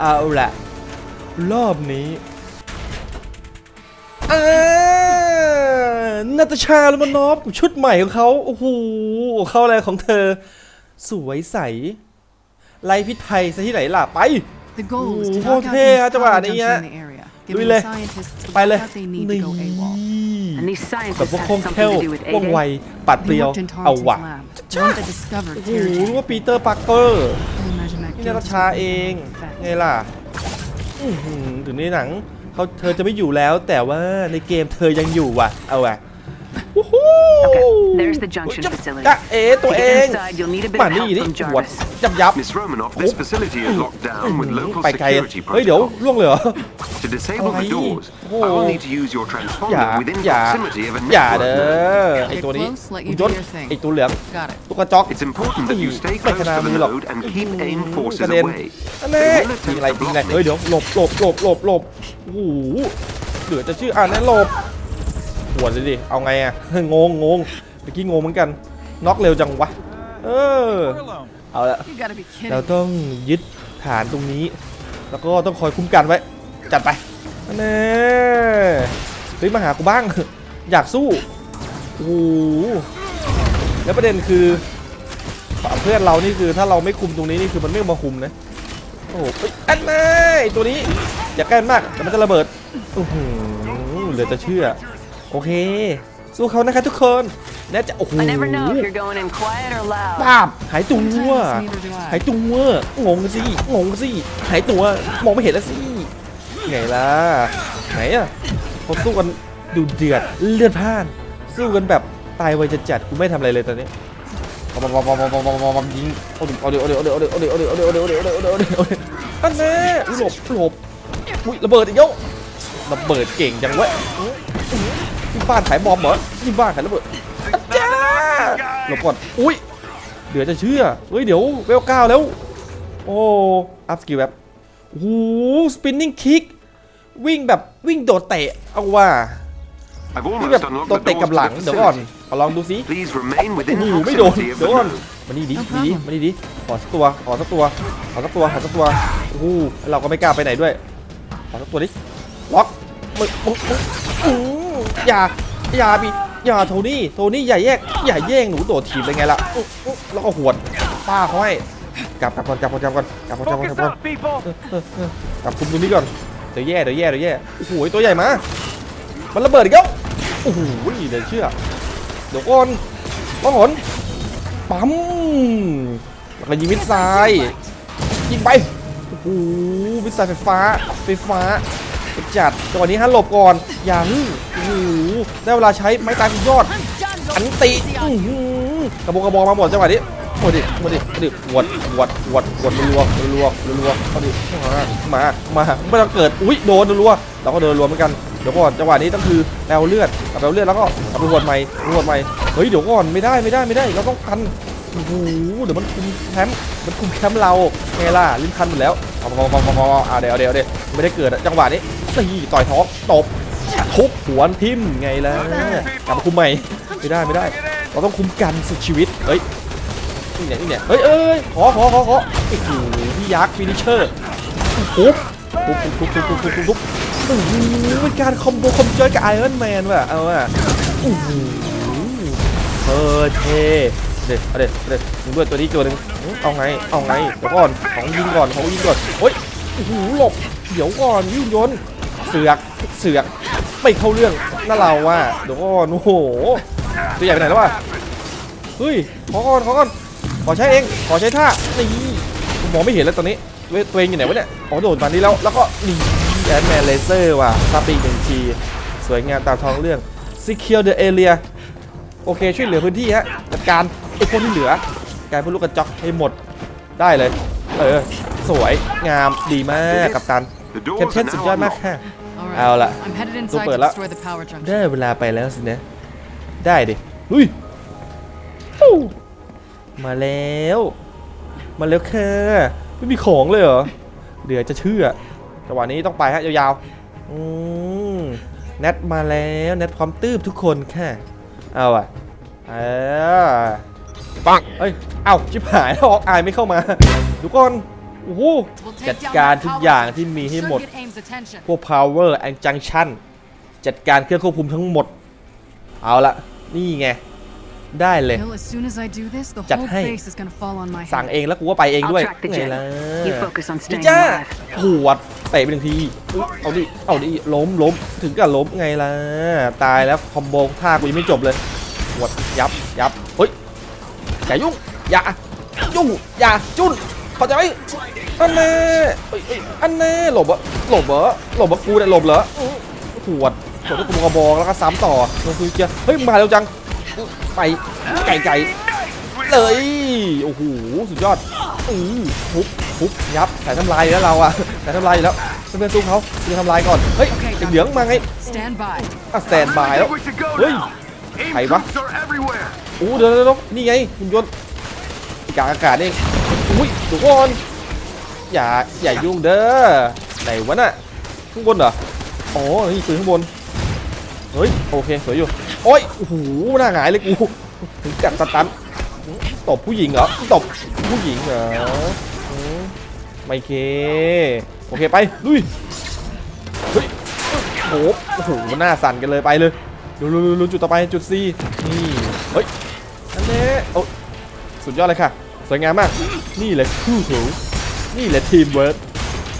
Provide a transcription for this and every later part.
เอาละรอบนี้เออนาตาชาลมานอฟกับชุดใหม่ของเขาโอ้โหเข้าอะไรของเธอ สวยใสไล่พิษภัยซะที่ไหนล่ะ ไป The goal is to Ooh, knock out okay, these ah, จังหวะ power นี้ junks ฮะ in the area, ลุย giving เล the ย scientists the ไปเลย backup they นี่ need to go AWOL. And these แบบ scientists ว่า have คล่อง something แคล่ว to do with ว่องไว A-Day? ปัดเป They รียว worked in เอา Tarleton's วะ lab, the one that discovered โอ้โห Terrigen. รู้ว่าปีเตอร์ปาร์เกอร์ I imagine that นี่ guilt นา is ตาชา gonna เอ be ง effect. ไงล่ะอื้อหือถึงในหนังเขาเธอจะไม่อยู่แล้ว แต่ว่าในเกมเธอยังอยู่ว่ะ เอาว่ะ วู้ฮู้ Okay, there's the junction จะ facility. จะเอ๋ตัว To เอ get ง inside, you'll need a bit มา of นี่ help นี่ from ปวด Jarvis. ยับยับ Miss Romanoff, this facility is locked down with อื้อหือ local ไปไกล security เฮ้ยเดี๋ยว protocol. ล่วงเลยเหรอ To disable the Oi. doors, Oh. I will need to use your อย่า transponder within อย่า proximity of a อย่าเด้ network. อไอตัวนี้ Get close, let you ยศ do your thing. ไอตัวเหลือง Got it. ตุ๊กจอก It's important that you stay ไม่ close ขนาด to มือ the หรอก node and keep AIM ก forces ระเด็น away. อันนี้ They will ยิงอะไร attempt ยิ to งอะไร block เฮ้ย me. เดี๋ยวหลบหลบหลบหลบหลบโอ้โหเหลือจะชื่ออ่านนั่นหลบป วดเลยดิ เอาไงอะงงงงเมื่อกี้งงเหมือนกัน น็อกเร็วจังวะ เออ เอาละ เราต้องยึดฐานตรงนี้ แล้วก็ต้องคอยคุ้มกันไว้ จัดไปอันแน่เฮ้ยมาหากูบ้าง อยากสู้ โอ้โห แล้วประเด็นคือเพื่อนเรานี่คือถ้าเราไม่คุมตรงนี้นี่คือมันไม่มาคุมนะ โอ้โหเฮ้ยอันแน่ตัวนี้ อย่าใกล้มากเดี๋ยวมันจะระเบิดอื้อหือเหลือจะเชื่อ โอเค สู้เขานะคะทุกคนแน่จะโอ้โห I never know if you're going in quiet or loud. ปาบหายตัว Sometimes neither do หาย I. ตัวงงสิงงสิหายตัวมองไม่เห็นแล้วสิไงล่ะไหนอะเขาสู้กันดูเดือดเลือดพล่าน สู้กันแบบตายไวจะจัดกูไม่ทำอะไรเลยตอนนี้บอมบอมบอมบอมบอมบอมบอมบอมยิงเอาดิเอาดิเอาดิเอาดิเอาดิเอาดิเอาดิเอาดิเอาดิเอาดิเอาดิเอาดิเอาดิเอาดิอันแน่อุ๊ยหลบหลบอุ้ยระเบิดอีกแล้วระเบิดเก่งจังเว้ย ที่บ้านขายบอมเหรอที่บ้านขายระเบิดอาจารย์หลบก่อนอุ้ยเดี๋ยวจะเชื่อเฮ้ยเดี๋ยวเวลเก้าแล้ว โอ้อัพสกิลแบบโอ้โหสปินนิ่งคิกวิ่งแบบวิ่งโดดเตะเอาว่า I've วิ่งแบบ almost โด unlocked ด the เตะ doors กับ to หลัง the เดี๋ยวก่อน facility. เอาลองดูสิ Please remain โอ้ within โหไม่โดน proximity of เดี๋ยว the ก่อน node. มานี่ดิ No มานี่ดิ problem. มานี่ดิขอสักตัวขอสักตัวขอสักตัวขอสักตัวโอ้โหเราก็ไม่กล้าไปไหนด้วยขอสักตัวดิล็อกมึงมึงมึง อื้ออย่าอย่าบีอย่าโทนี่โทนี่อย่าแยกอย่าแย่งหนูโดดถีบเลยไงล่ะอื้ออื้อแล้วก็หวดป้าเขาให้กลับกลับก่อนกลับก่อนกลับก่อนกลับก่อนกลับก่อนกลับก่อนเออเออกลับคุมตรงนี้ก่อนเดี๋ยวแย่เดี๋ยวแย่เดี๋ยวแย่โอ้โหตัวใหญ่มามันระเบิดอีกแล้วโอ้โหเดี๋ยวเชื่อเดี๋ยวก่อนต้องหนปั๊มแล้วก็ยิงมิสไซล์ยิงไปโอ้โหมิสไซล์ไฟฟ้าไฟฟ้าจัดจังหวะนี้ฮะหลบก่อนอย่าฮึ่งโอ้โหได้เวลาใช้ไม้ตายคุณยอดอันติอื้อหือกระบอกกระบอกมาหมดจังหวะนี้หมดดิหมดดิหมดดิหวดหวดหวดหวดรัวรัวรัวๆเอาดิมามา มาไม่ต้องเกิดอุ้ยโดนรัวเราก็เดินรัวเหมือนกันเดี๋ยวก่อนจังหวะนี้ต้องคือแปลเลือดกับแปลเลือดแล้วก็กลับไปหวดใหม่หวดใหม่เฮ้ยเดี๋ยวก่อนไม่ได้ไม่ได้ไม่ได้เราต้องพันโอ้โหเดี๋ยวมันคุมแคมป์มันคุมแคมป์เราไงล่ะลิ้นพันหมดแล้วเอาเอาเอาเอาเอาเอาเดี๋ยวเดี๋ยวเดี๋ยวไม่ได้เกิดจังหวะนี้ตีต่อยท้องตบ ทุบหัวทิ่มไงแล่ะกลับมาคุมใหม่ไม่ได้ไม่ได้ เราต้องคุมกันสุดชีวิตเฮ้ยนี่เนี่ยนี่เนี่ยเฮ้ยเอ้ยขอขอขอขอโอ้โหพี่ยักษ์ฟินิเชอร์ปุ๊บปุ๊บปุ๊บปุ๊บปุ๊บปุ๊บปุ๊บปุ๊บโอ้โหเป็นการคอมโบคอมจอยกับไอรอนแมนว่ะเอาว่ะโอ้โหเออเทเด็ดเด็ดเด็ดมึงด้วยตัวนี้ตัวนึงเอาไงเอาไงเดี๋ยวก่อนของยิงก่อนของยิงก่อนเฮ้ยโอ้โหหลบเดี๋ยวก่อนวิ่งยนเสือกเสือก ไม่เข้าเรื่องน่าเราว่ะเดี๋ยวก่อนโอ้โหตัวใหญ่ไปไหนแล้ววะเฮ้ยขอก่อนขอก่อนขอใช้เองขอใช้ท่านี่ผมมองไม่เห็นแล้วตอนนี้เว้ยตัวเองอยู่ไหนวะเนี่ยอ๋อโดดมานี้แล้วแล้วก็นี่แอนแมนเลเซอร์ว่ะซับปีกหนึ่งทีสวยงามตามท้องเรื่อง secure the area โอเคช่วยเหลือพื้นที่ฮะจัดการไอ้คนที่เหลือการพวกลูกกระจอกให้หมดได้เลย เออ สวยงามดีมากกับตัน The แคป doors เท are นสุด now ยอดมาก unlocked. ค่ะ All Ao right. là- I'm headed Tôi inside ปิด to ละ destroy the power junction. ได้เวลาไปแล้วสินะ ได้ดิลุยฟู้มาแล้ว มาแล้วค่ะไม่มีของเลยเหรอเดี๋ยวจะเชื่อจังหวะนี้ต้องไปฮะ ยาวๆ อืมแนทมาแล้วแนทพร้อมตืบทุกคนค่ะ เอาอะเออปังเอ้ย เอ้าชิบหายแล้วออกอายไม่เข้ามาดูก่อน โโอ้โห We'll จัด take down การ that ทุก power อย่าง switch. ที่มีให้ Should หมด get Aim's attention. พวก power and junction จัดการเครื่องควบคุมทั้งหมด เอาละนี่ไง ได้เลย Bill, as soon as I do this, the Chặt whole hay. base is gonna fall on my สั่ง head. เองแล้วกูก็ไปเองด้วย I'll track the ไง jet. ล่ะ You focus on ดิ staying จ้า alive. หัวดเตะไปหนึ่งทีอุ๊ยเอาดิ เอาดิ ล้มล้มถึงกับล้มไงล่ะ ตายแล้วคอมโบท่ากูยังไม่จบเลยหัวดยับยับเฮ้ยอย่ายุ่งอย่ายุ่งอย่าจุน เข้าใจไหมอันแน่เอ้ยเอ้ยอันแน่หลบเหรอหลบเหรอหลบเหรอกูเนี่ยหลบเหรออื้อหัวดหัวดด้วยกระบอกแล้วก็ซ้ำต่อลงคุยเกียร์เฮ้ยมึงมาเร็วจังอื้อไปไก่ไก่เลยโอ้โหสุดยอดอือทุบทุบยับแต่ทำลายแล้วเราอะแต่ทำลายอยู่แล้วเพื่อนๆสู้เขาเพื่อนทำลายก่อนเฮ้ยไอ้เหลืองมาไง Stand by. อะสแตนบายแล้ว We should go Ui. now. Aim Hay quá. troops are everywhere. โอ้เดี๋ยวเดี๋ยวเดี๋ยวนี่ไงหุ่นยนต์กลางอากาศเอง อุ้ยทุกคนอย่าอย่ายุ่งเด้อไหนวะน่ะข้างบนเหรออ๋อนี่ปืนข้างบนเฮ้ยโอเคสวยอยู่โอ้ยโอ้โหหน้าหงายเลยกูถึงกัดสตันตบผู้หญิงเหรอตบผู้หญิงเหรอไม่เคโอเคไปลุยเฮ้ยโอ้โหหน้าสั่นกันเลยไปเลยดูดูดูจุดต่อไปจุด C นี่เฮ้ยอันนี้โอ้สุดยอดเลยค่ะ สวยงามมาก นี่แหละคู่หูนี่แหละทีมเวิร์ก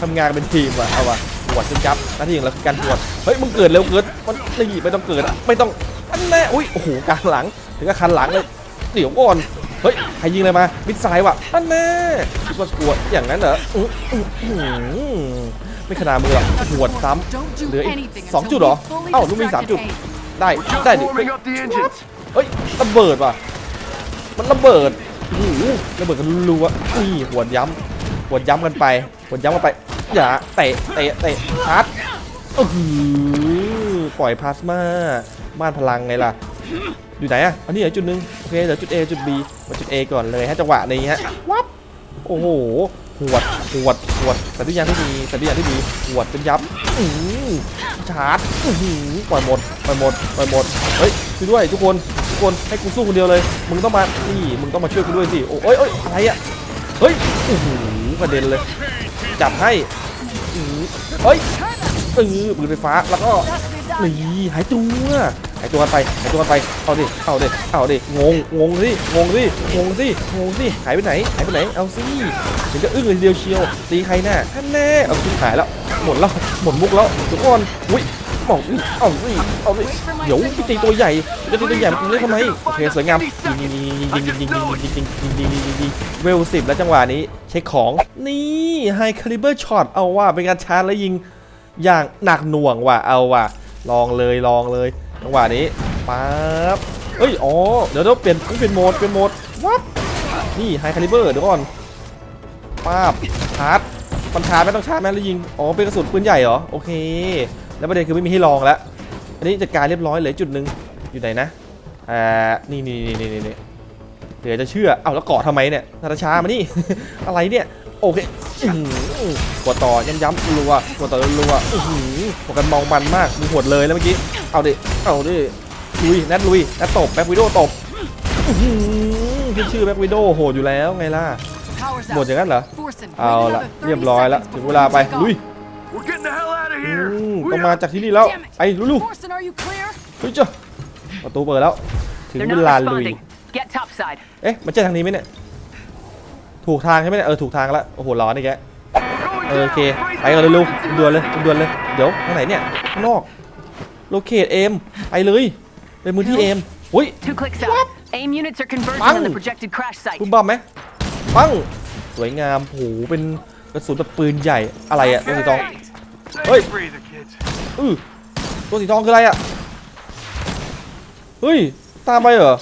ทำงานเป็นทีมว่ะเอาว่ะหวดจนจับหน้าที่ของเราคือการหวดเฮ้ยมึงเกิดเร็วเกินมันนี่ไม่ต้องเกิดอะไม่ต้องอันแน่อุ้ยโอ้โหกลางหลังถึงกับคันหลังเลยเดี๋ยวก่อนเฮ้ยใครยิงอะไรมามิดไซล์ว่ะอันแน่คิดว่ากลัวอย่างนั้นเหรออื้ออื้ออื้อไม่ขนาดมือหรอกหวดซ้ำ Don't do เหลืออีก anything สอง until จุดเหรอ we fully เอ้าลูกมีสาม distracted จุด Aim. ได้ Just ได้ดิ warming up the engines. เฮ้ยระเบิดว่ะมันระเบิด โอ้โหระเบิดกันรัวๆนี่หัวย้ำหัวย้ำกันไปหัวย้ำกันไปอย่าเตะเตะเตะชาร์จโอ้โหปล่อยพลาสมาม่านพลังไงล่ะอยู่ไหนอะอันนี้เหลือจุดหนึ่งโอเคเหลือจุด A จุด B มาจุด A ก่อนเลยฮะจังหวะนี้ฮะวับโอ้โหหวดหวดหวดแต่ทุกอย่างที่ดีแต่ทุกอย่างที่ดีหวดจนยับอือชาร์จอือปล่อยหมดปล่อยหมดปล่อยหมดเฮ้ยช่วยด้วยทุกคน กคนให้กูสู้คนเดียวเลย มึงต้องมานี่มึงต้องมาช่วยกูด้วยสิโอ้ยโอ้ยอะไรอะเฮ้ยโอ้โหกระเด็นเลย จับให้อือเฮ้ยเออปืนไฟฟ้าแล้วก็นี่หายตัวหายตัวกันไปหายตัวกันไปเอาดิเอาดิเอาดิงงงงสิงงสิงงสิงงสิหายไปไหนหายไปไหนเอาสิถึงจะอึ้งเลยเดียวเชียวตีใครแน่ท่านแน่เอาชิหายแล้วหมดแล้วหมดมุกแล้วทุกคนอุ้ย บอกอุ้ยเอาสิเอาสิเดี๋ยวพี่ตีตัวใหญ่จะตีตัวใหญ่มึงเล่นทำไมโอเคสวยงามยิงยิงยิงยิงยิงยิงยิงยิงยิงยิงยิงยิงเวลสิบแล้วจังหวะนี้เช็คของนี่ไฮคาลิเบอร์ช็อตเอาว่าเป็นการชาร์จแล้วยิงอย่างหนักหน่วงว่ะเอาว่ะลองเลยลองเลยจังหวะนี้ปั๊บเอ้ยอ๋อเดี๋ยวเดี๋ยวเปลี่ยนต้องเปลี่ยนโหมดเปลี่ยนโหมดวับนี่ไฮคาลิเบอร์เดี๋ยวก่อนป๊าบชาร์จมันชาร์จไม่ต้องชาร์จแม่แล้วยิงอ๋อเป็นกระสุนปืนใหญ่เหรอโอเค แล้วประเด็นคือไม่มีให้ลองแล้วอันนี้จัดการเรียบร้อยเหลยจุดหนึ่งอยู่ไหนนะอ่านี่นี่นี่นี่นี่เดี๋ยวจะเชื่อเอ้าแล้วเกาะทำไมเนี่ยนาตาชามานี่ อะไรเนี่ยโอเคกดต่อย้ำย้ำรัวกดต่อรัวอื้อหือกดกันมองมันมากมึงหดเลยแล้วเมื่อกี้เอาดิเอาดิลุยแนทลุยแนทตบแบ็ควิดโดตบอื้อหือขึ้นชื่อแบ็ควิดโดโหดอยู่แล้วไงล่ะหมดอย่างนั้นเหรอเอาละเรียบร้อยแล้วถึงเวลาไปลุย We're getting the hell out of อื here. ม We ต้องมา have จากที่นี่แล้ว Damn it. ไอ้ลุลู Forcing, are you clear? เฮ้ยเจ้าประตูเปิดแล้ว ถึง They're เว not ลาลุย responding. Get topside. เอ๊ะ มันใช่ทางนี้ไหมเนี่ย ถูกทางใช่ไหมเนี่ย เออ ถูกทางแล้ว โอ้โห ร้อนอีกแก going เออโอเค down. ไปกันเลยลูกด่วนเลยด่วนเลย เดี๋ยวทางไหนเนี่ยข้างนอก โลเคตเอมไปเลยเป็นมือที่เอมอุ้ย Two clicks out. Aim units are converging Bang. on the projected crash site. คุณบอมไหมปัง สวยงามโหเป็นกระสุนแบบปืนใหญ่อะไรอะตัวสีทอง Take Oi. a breather, kids. อือตัวสีทองคืออะไรอะเฮ้ย ตามไปเหรอ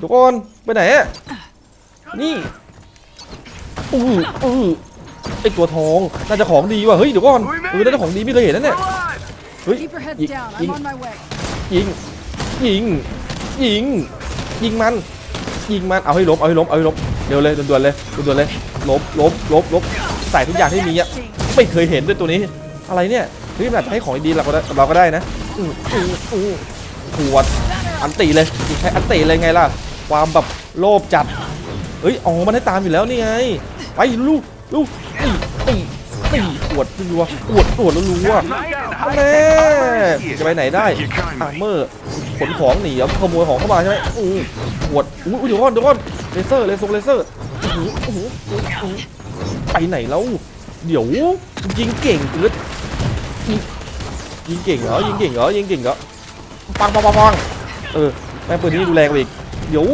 ทุกคนไปไหนอะนี่อืออือไอตัวทองน่าจะของดีว่ะ เฮ้ยเดี๋ยวก่อนเออน่าจะของดีไม่เคยเห็นนะ We're เนี่ย alive. เฮ้ย Keep your heads ยิง down. ยิง I'm on my way. ยิง ยิง ยิง ยิงมัน ยิงมัน เอาให้ล้ม เอาให้ล้ม เอาให้ล้ม เร็วเลยด่วนๆเลยด่วนๆเลยล้มล้มล้มล้มใส่ทุกอย่างที่มีอะไม่เคยเห็นด้วยตัวนี้ อะไรเนี่ย เฮ้ยแบบให้ของดีๆเราก็ได้เราก็ได้นะอืออืออือขวดอันตีเลยใช้อันตีเลยไงล่ะ ความแบบโลภจัดเฮ้ยอ๋อมันให้ตามอยู่แล้วนี่ไง ไปลูกลูกนี่นี่นี่อวดรัวอวดอวดรัว Right? แม่จะไปไหนได้อาร์เมอร์ขนของหนีเอาขโมยของเข้ามาใช่ไหมอืออวดอุ้เดี๋ยวก่อนเดี๋ยวก่อนเลเซอร์เลเซอร์เลเซอร์อื้อหืออื้อหืออื้อหือไปไหนแล้ว เดี๋ยวยิงเก่งเกิน ยิงเก่งเหรอยิงเก่งเหรอยิงเก่งเหรอปังปังปังปังเออแม่งปืนนี้ดูแรงกว่าอีกเดี๋ยว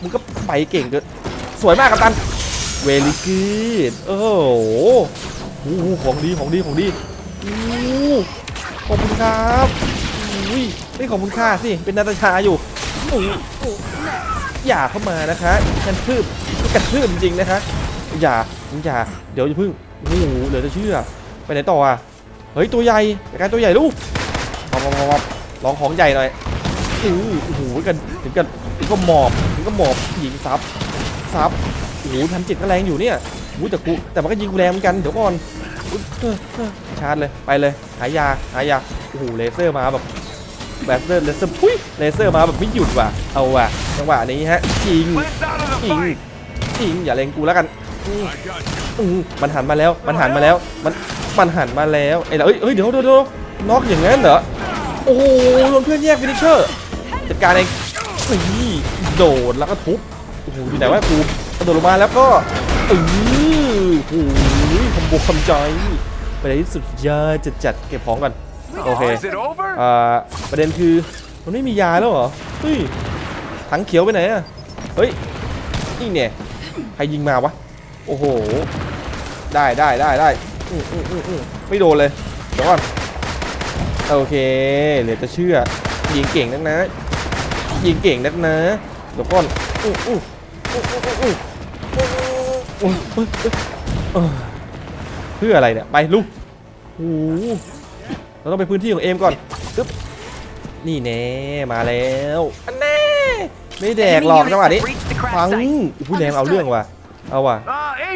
มึงก็ไปเก่งเกินสวยมากกับตันเวลิกูดโอ้โหโอ้โหของดีของดีของดีโอ้โหขอบคุณครับอุ้ยไม่ขอบคุณค่าสิเป็นนาตาชาอยู่โอ้โหโอ้โหอย่าเข้ามานะคะกันทืบกันทืบจริงๆนะคะอย่าอย่าเดี๋ยวอย่าพึ่งโอ้โหเหลือจะเชื่อไปไหนต่ออะ เฮ้ยตัวใหญ่การตัวใหญ่ลูกมามามาลองของใหญ่หน่อยอู้โอ้โหกันถึงกันถึงก็หมอบถึงก็หมอบยิงซับซับโอ้โหพันจิตก็แรงอยู่เนี่ยอู้แต่กูแต่มันก็ยิงกูแรงเหมือนกันเดี๋ยวก่อนชาร์จเลยไปเลยหายาหายาโอ้โหเลเซอร์มาแบบแบบเลเซอร์พุ้ยเลเซอร์มาแบบไม่หยุดว่ะเอาว่ะจังหวะนี้ฮะยิง Let's out of the ยิง fight. ยิงอย่าเล็งกูแล้วกัน ม I got you. อืมมันหันมาแล้ว มันหันมาแล้ว มัน มันหันมาแล้วไอ้เหรอเอ้ยเอ้ยเดี๋ยวเดี๋ยวเดี๋ยวน็อกอย่างนั้นเหรอ โอ้โหโดนเพื่อนแยกฟินิชเชอร์ จัดการเองนี่โดดแล้วก็ทุบ โอ้โหอยู่ไหนวะกูกระโดดลงมาแล้วก็เออโอ้โหคอมโบคำใจไปในที่สุดยอดจัดจัดเก็บของกันโอเค Oh, is it over? อ่าประเด็นคือมันไม่มียาแล้วเหรอ เฮ้ย ถังเขียวไปไหนอะเฮ้ย นี่เนี่ย ใครยิงมาวะ โอ้โห ได้ได้ได้ได้อือไม่โดนเลย เดี๋ยวก่อน โอเค เหลือจะเชื่อ ยิงเก่งนักนะ ยิงเก่งนักนะ เดี๋ยวก่อนอืออืออืออืออือเพื่ออะไรเนี่ย ไปลุกโอ้เราต้องไปพื้นที่ของเอมก่อนตึ๊บนี่แน่มาแล้วอันแน่ไม่แดกหรอกจังหวะนี้ฟังผู้ยแรงเอาเรื่องว่ะ เอาว่ะ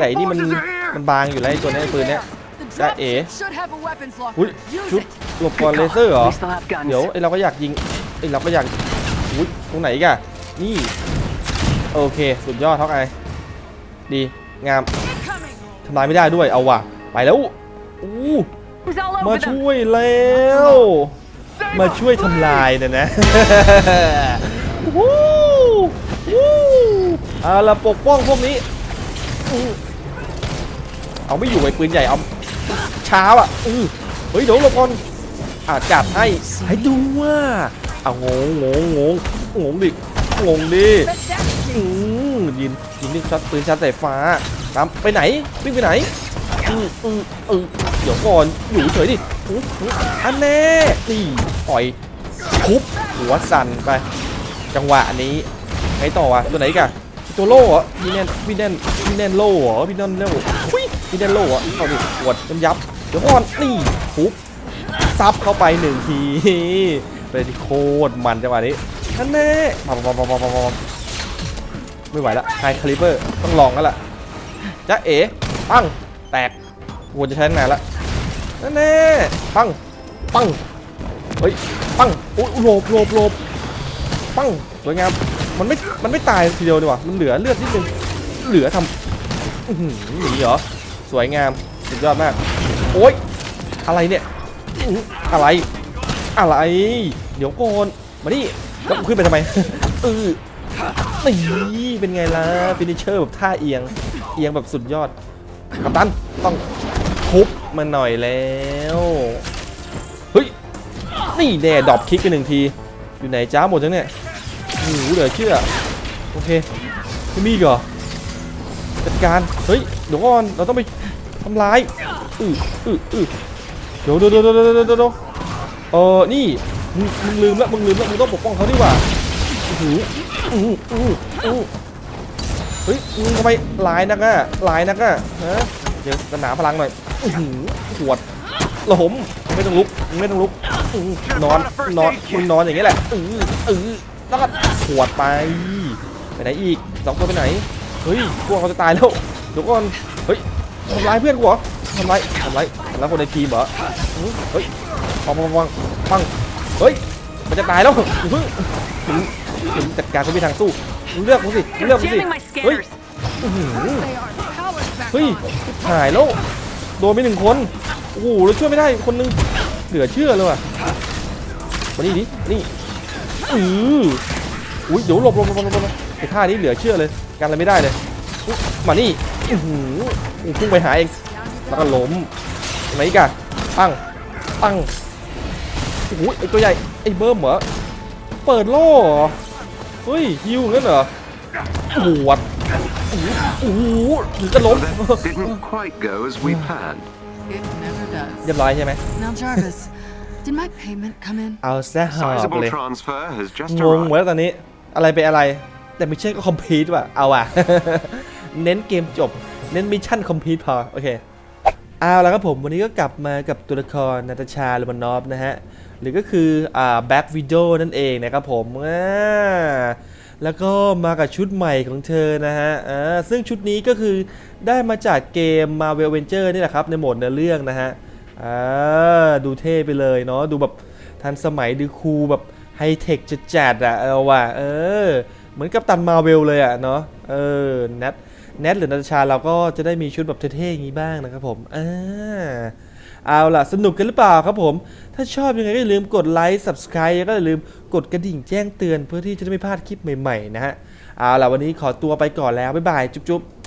แต่อันนี่มัน forces are here. มันบางอยู่แล้วไอ้ตัวเนี้ยไอ้ปืนเนี้ย The That dropship is- should have a weapons locker. อุ้ย Use ชุบ it. หลบก่อนเลเซอร์เหรอ We still have guns. เดี๋ยวไอเราก็อยากยิงไอเราก็อยากอุ้ยตรงไหนอีกอะนี่ โอเค สุดยอดท็อกไอดีงาม Incoming. ทำลายไม่ได้ด้วยเอาว่ะ ไปแล้วอู้ Who's all มา over them? ช่วยแล้ว มาช่วยทำลายนะนะวู้วู้เอาละปกป้องพวกนี้อู้ เอาไม่อยู่ไอ้ปืนใหญ่เอาเช้าอะออเฮ้ยเดี๋ยวหลบก่อนอาจัดให้ให้ดูว่าเอางงงงงงงดิงงดิยินยินนี่ช็อตปืนชาร์จสาฟ้าตามไปไหนวิ่งไปไหนอืออือเดี๋ยวก่อนอยู่เฉยดิอันแน่นี่ปล่อยทุบหัวสั่นไป จังหวะนี้ไงต่อวะตัวไหนกันตัวโล่เหพี่แน่นพี่แน่นพี่แน่นโล่เหรอพี่แน่นโล่ พี่แน่นโล่เหรอเอาดิปวดจนยับ เดี๋ยวก่อนนี่ทุบซับเข้าไปหนึ่งทีเป็นที่โคตรมันจังหวะนี้อันแน่ปับปับปับปับปับปับไม่ไหวละไฮคาลิเบอร์ต้องลองแล้วล่ะจ๊ะเอ๋ปังแตกควจะใช้ตั้งนละนั่นแน่ปังปังเฮ้ยปังโอ้ยโลบโลบโลบปังสวยงามมันไม่มันไม่ตายทีเดียวดีกว่ามันเหลือเลือดนิดนึงเหลือทำหนีเหรอ สวยงาม สุดยอดมาก โอ๊ย อะไรเนี่ย อะไร อะไร เดี๋ยวก่อน มานี่แล้วกูขึ้นไปทำไมเออนี่เป็นไงล่ะ ฟินิเชอร์แบบท่าเอียง เอียงแบบสุดยอด กัปตัน ต้องทุบมันหน่อยแล้ว เฮ้ย นี่แน่ดอปคิกกันหนึ่งที อยู่ไหนจ้าหมดจังเนี่ยโอ้โหเหลือเชื่อ โอเคไม่มีอีกเหรอจัดการ เฮ้ย เดี๋ยวก่อน เราต้องไป ทำลายอืออืออือเดี๋ยวเดี๋ยวเดี๋ยวเดี๋ยวเดี๋ยวเดี๋ยวเออนี่มึงมึงลืมแล้วมึงลืมแล้วมึงต้องปกป้องเขาดีกว่าอื้อหืออื้ออืออือเฮ้ยมึงทำไมลายนักอะลายนักอะฮะเดี๋ยวสนามพลังหน่อยอือหือขวดล้มไม่ต้องลุกไม่ต้องลุกนอนนอนมึงนอนอย่างเงี้แหละอืออือแล้วก็ขวดไปไปไหนอีกสองตัวไปไหนเฮ้ยพวกเขาจะตายแล้วเดี๋ยวก่อน ทำร้ายเพื่อนกูเหรอทำร้ายทำร้ายทำร้ายคนในทีมเหรออื้อเฮ้ยปังปังปังปังเฮ้ยมันจะตายแล้วอย่าเพิ่งถึงถึงจัดการเขาไม่ทางสู้มึงเลือกมึงสิมึงเลือกมึงสิ Jamming my เฮ้ย scanners. อื้อหือ They are. Power's back เฮ้ยหายแล้วโดนไปหนึ่งคนโอ้โหแล้วช่วยไม่ได้คนนึงเหลือเชื่อเลยว่ะมานี่ดินี่อืออุ้ยเดี๋ยวหลบหลบหลบหลบหลบไอ้ท่านี้เหลือเชื่อเลยกันอะไรไม่ได้เลยอุ๊ยมานี่ อื้อหืออู้พุ่งไปหาเองแล้วก็ล้มไหนอีกันปังปังโอ้โหไอตัวใหญ่ไอเบิ้มเหรอเปิดโล่เหรอเฮ้ยฮิวงั้นเหรอปวดโอ้โหโอ้โหถึงจะล้ม That didn't quite go as we planned. It never does. เรียบร้อยใช่ไหม Now, Jarvis, did my payment come in? เอาซะหอบ Sizable เลย transfer has just งงหมด arrived. แล้วตอนนี้ อะไรไปอะไร แต่มิชชั่นก็คอมพลีทว่ะ เอาอะ เน้นเกมจบ เน้นมิชชั่นคอมพลีทพอ โอเค เอาแล้วครับผม วันนี้ก็กลับมากับตัวละครนาตาชาลูมานอฟนะฮะ หรือก็คืออ่าแบ็กวิดโอนั่นเองนะครับผมอ่าแล้วก็มากับชุดใหม่ของเธอนะฮะอ่าซึ่งชุดนี้ก็คือได้มาจากเกม Marvel Avenger นี่แหละครับ ในโหมดเนื้อเรื่องนะฮะอ่าดูเท่ไปเลยเนาะ ดูแบบทันสมัยดูคูลแบบไฮเทคจัดๆอะเอาว่ะเออ มือนกับตันมาเวลเลยอะเนาะเออแนทแนทหรือนาตาชาเราก็จะได้มีชุดแบบเท่ๆอย่างนี้บ้างนะครับผมอ่าเอาล่ะ สนุกกันหรือเปล่าครับผม ถ้าชอบยังไงก็อย่าลืมกดไลค์ subscribe แล้วก็อย่าลืมกดกระดิ่งแจ้งเตือนเพื่อที่จะได้ไม่พลาดคลิปใหม่ๆนะฮะ เอาล่ะ วันนี้ขอตัวไปก่อนแล้ว บ๊ายบาย จุ๊บๆ